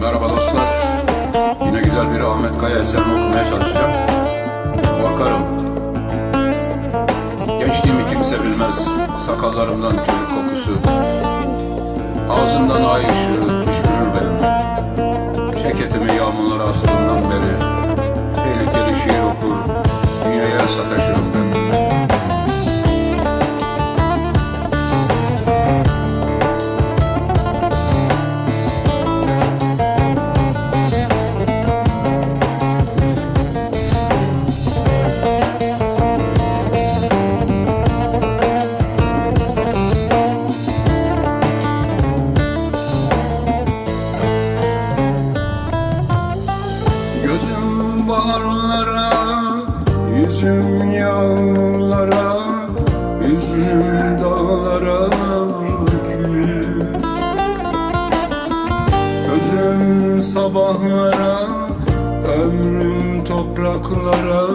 Merhaba dostlar. Yine güzel bir Ahmet Kaya eserini okumaya çalışacağım. Korkarım. Gençliğimi kimse bilmez. Sakallarımdan çocuk kokusu. Ağzımdan ay ışığı fışkırır benim. Ceketimi yağmurlara astığımdan beri. Tehlikeli şiir okur. Dünyaya sataşırım Gözüm baharlara, yüzüm yağmurlara, üzüm dağlara gül. Gözüm sabahlara, ömrüm topraklara,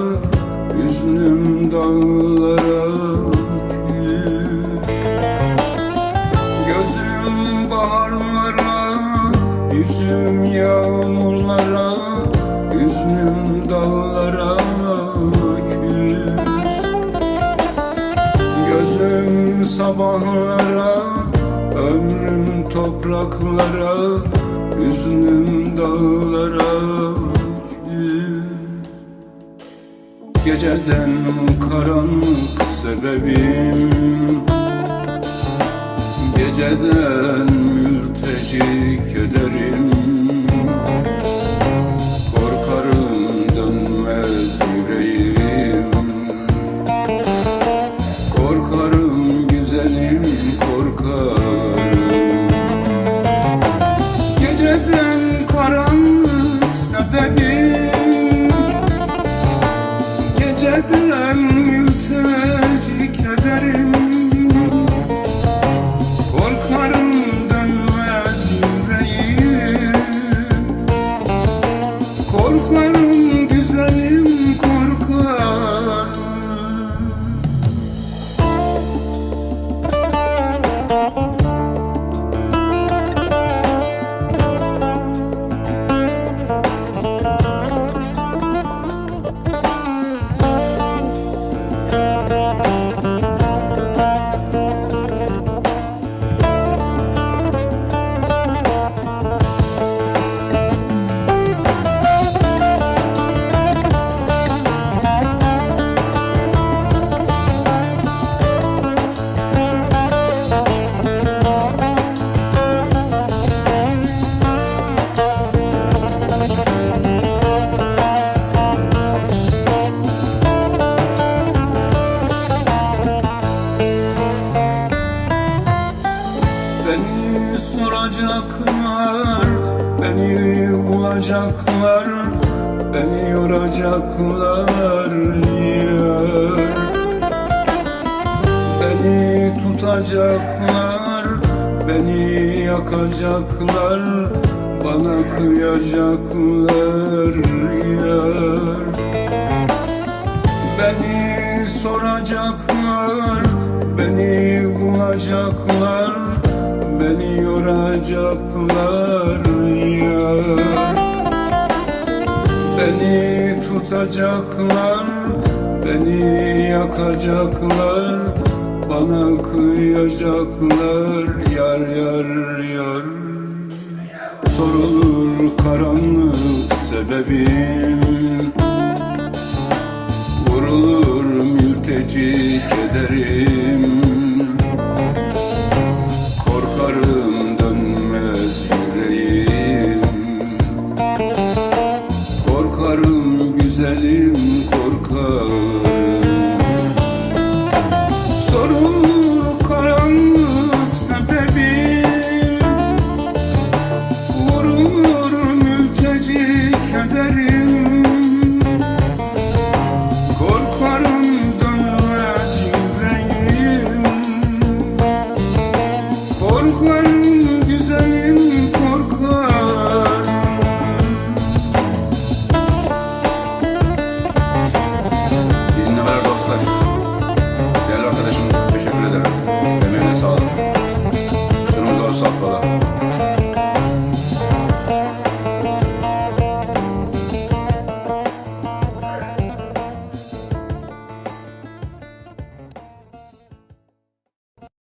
üzüm dağlara gül. Gözüm baharlara, yüzüm yağmurlara, üzüm dağlara küs. Gözüm sabahlara, ömrüm topraklara, üzüm dağlara küs. Geceden karanlık sebebim Geceden mülteci kederim korkarım Geceden karanlık sebebim. Geceden mülteci kederim. Korkarım dönmez yüreğim. Korkarım soracaklar, beni bulacaklar, beni yoracaklar yar. Beni tutacaklar, beni yakacaklar, bana kıyacaklar yar. Beni soracaklar, beni bulacaklar, beni yoracaklar yar. Beni tutacaklar, beni yakacaklar, bana kıyacaklar yar yar yar. Sorulur karanlık sebebim Vurulur mülteci kederim Korkarım güzelim korkarım Dilini ver dostlar. Değerli arkadaşım teşekkür ederim. Emeğine sağlık. Kusurumuzu var satmadan